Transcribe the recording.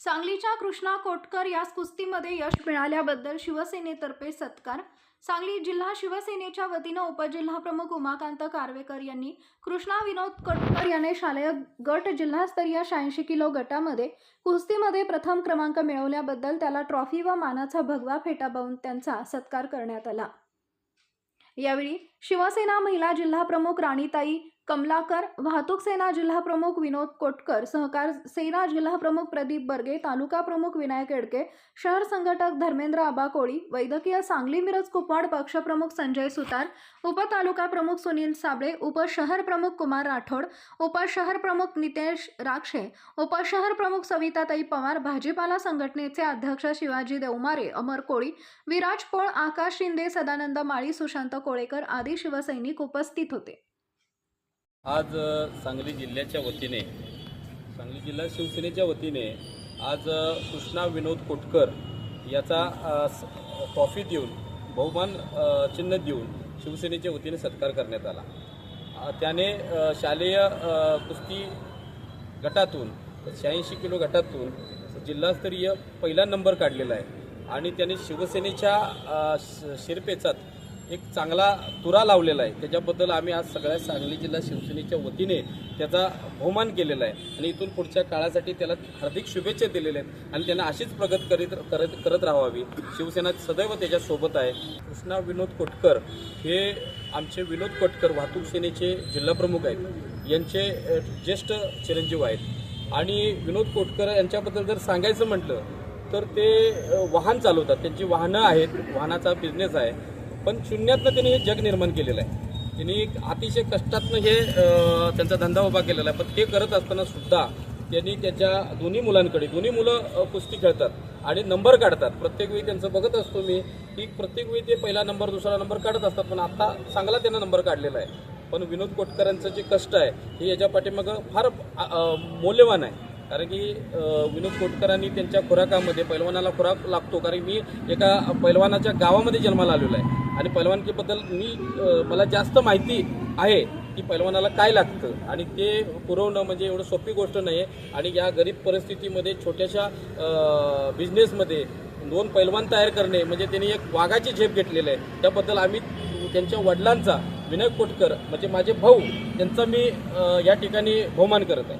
सांगलीच्या कृष्णा कोटकर यास कुस्तीमध्ये यश मिळाल्याबद्दल शिवसेनेतर्फे सत्कार. सांगली जिल्हा शिवसेनेच्या वतीनं उपजिल्हाप्रमुख उमाकांत कारवेकर यांनी कृष्णा विनोद कोटकर याने शालेय गट जिल्हास्तरीय शहाऐंशी किलो गटामध्ये कुस्तीमध्ये प्रथम क्रमांक मिळवल्याबद्दल त्याला ट्रॉफी व मानाचा भगवा फेटाबावून त्यांचा सत्कार करण्यात आला. यावेळी शिवसेना महिला जिल्हाप्रमुख राणीताई कमलाकर वाहतूक सेना जिल्हाप्रमुख विनोद कोटकर सहकार सेना जिल्हाप्रमुख प्रदीप बर्गे तालुका प्रमुख विनायक एडके शहर संघटक धर्मेंद्र आबा कोळी वैद्यकीय सांगली मिरज कुपवाड पक्षप्रमुख संजय सुतार उपतालुका प्रमुख सुनील साबळे उपशहर प्रमुख कुमार राठोड उपशहर प्रमुख नितेश राक्षे उपशहर प्रमुख सविताताई पवार भाजीपाला संघटनेचे अध्यक्ष शिवाजी देवमारे अमर कोळी विराज पोळ आकाश शिंदे सदानंद माळी सुशांत कोळेकर आदी शिवसैनिक उपस्थित होते. आज सांगली जिल्ह्याच्या वतीने सांगली जिल्हा शिवसेनेच्या वतीने आज कृष्णा विनोद कोटकर याचा ट्रॉफी देऊन बहुमान चिन्ह देऊन शिवसेनेच्या वतीने सत्कार करण्यात आला. त्याने शालेय कुस्ती गटातून शहाऐंशी किलो गटातून जिल्हास्तरीय पहिला नंबर काढलेला आहे. आणि त्याने शिवसेनेच्या श- शिरपेचात एक चांगला तुरा लावलेला आहे. त्याच्याबद्दल आम्ही आज सगळ्या सांगली जिल्हा शिवसेनेच्या वतीने त्याचा बहुमान केलेला आहे. आणि इथून पुढच्या काळासाठी त्याला हार्दिक शुभेच्छा दिलेल्या आहेत. आणि त्यांना अशीच प्रगत करीत करत करत राहावी. शिवसेना सदैव त्याच्यासोबत आहे. कृष्णा विनोद कोटकर हे आमचे विनोद कोटकर वाहतूक सेनेचे जिल्हाप्रमुख आहेत. यांचे ज्येष्ठ चिरंजीव आहेत. आणि विनोद कोटकर यांच्याबद्दल जर सांगायचं म्हटलं तर ते वाहन चालवतात. त्यांची वाहनं आहेत. वाहनाचा बिझनेस आहे. पण शून्यातनं त्यांनी हे जग निर्माण केलेलं आहे. त्यांनी अतिशय कष्टातनं हे त्यांचा धंदा उभा केलेला आहे. पण ते करत असताना सुद्धा त्यांनी त्याच्या दोन्ही मुलांकडे दोन्ही मुलं कुस्ती खेळतात आणि नंबर काढतात. प्रत्येक वेळी त्यांचं बघत असतो मी की प्रत्येक वेळी ते पहिला नंबर दुसरा नंबर काढत असतात. पण आता चांगला त्यांना नंबर काढलेला आहे. पण विनोद कोटकरांचं जे कष्ट आहे हे याच्या पाठीमागं फार मौल्यवान आहे. कारण की विनोद कोटकरांनी त्यांच्या खुराकामध्ये पैलवानाला खुराक लागतो. कारण मी एका पैलवानाच्या गावामध्ये जन्माला आलेलो आहे. आणि पैलवानकीबद्दल मी मला जास्त माहिती आहे की पैलवानाला काय लागतं. आणि ते पुरवणं म्हणजे एवढं सोपी गोष्ट नाही आहे आणि या गरीब परिस्थितीमध्ये छोट्याशा बिझनेसमध्ये दोन पैलवान तयार करणे म्हणजे त्यांनी एक वाघाची झेप घेतलेली आहे. त्याबद्दल आम्ही त्यांच्या वडिलांचा विनय कोटकर म्हणजे माझे भाऊ त्यांचा मी या ठिकाणी बहुमान करत आहे.